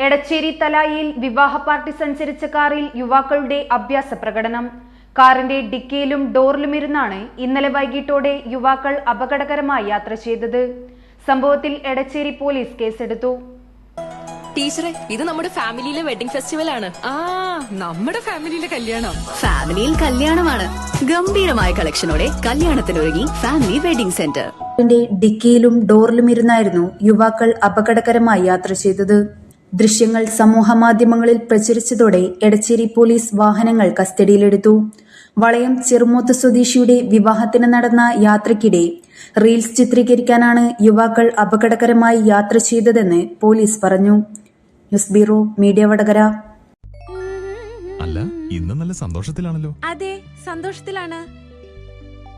എടച്ചേരി തലായിൽ വിവാഹ പാർട്ടി സഞ്ചരിച്ച കാറിൽ യുവാക്കളുടെ അഭ്യാസ പ്രകടനം. കാറിന്റെ ഡിക്കയിലും ഡോറിലും ഇരുന്നാണ് ഇന്നലെ വൈകിട്ടോടെ യുവാക്കൾ അപകടകരമായി യാത്ര ചെയ്തത്. സംഭവത്തിൽ എടച്ചേരി പോലീസ് കേസെടുത്തു. ടീച്ചറെ ഇത് നമ്മുടെ ഫാമിലിയിലെ വെഡിംഗ് ഫെസ്റ്റിവൽ ആണ്. ആ നമ്മുടെ ഫാമിലിയിലെ കല്യാണം. ഫാമിലിയിൽ കല്യാണമാണ്. ഗംഭീരമായ കളക്ഷനോടെ കല്യാണത്തിനൊരുങ്ങി ഫാമിലി വെഡിംഗ് സെന്റർ. ിന്റെ ഡിക്കിയിലും ഡോറിലും ഇരുന്നായിരുന്നു യുവാക്കൾ അപകടകരമായി യാത്ര ചെയ്തത്. ദൃശ്യങ്ങൾ സമൂഹമാധ്യമങ്ങളിൽ പ്രചരിച്ചതോടെ എടച്ചേരി പോലീസ് വാഹനങ്ങൾ കസ്റ്റഡിയിലെടുത്തു. വളയം ചെറുമൂത്ത് സ്വദേശിയുടെ വിവാഹത്തിന് നടന്ന യാത്രയ്ക്കിടെ റീൽസ് ചിത്രീകരിക്കാനാണ് യുവാക്കൾ അപകടകരമായി യാത്ര ചെയ്തതെന്ന് പോലീസ് പറഞ്ഞു. News bureau media Vadakara. അല്ല ഇന്ന് നല്ല സന്തോഷത്തിലാണല്ലോ. അതെ സന്തോഷത്തിലാണ്.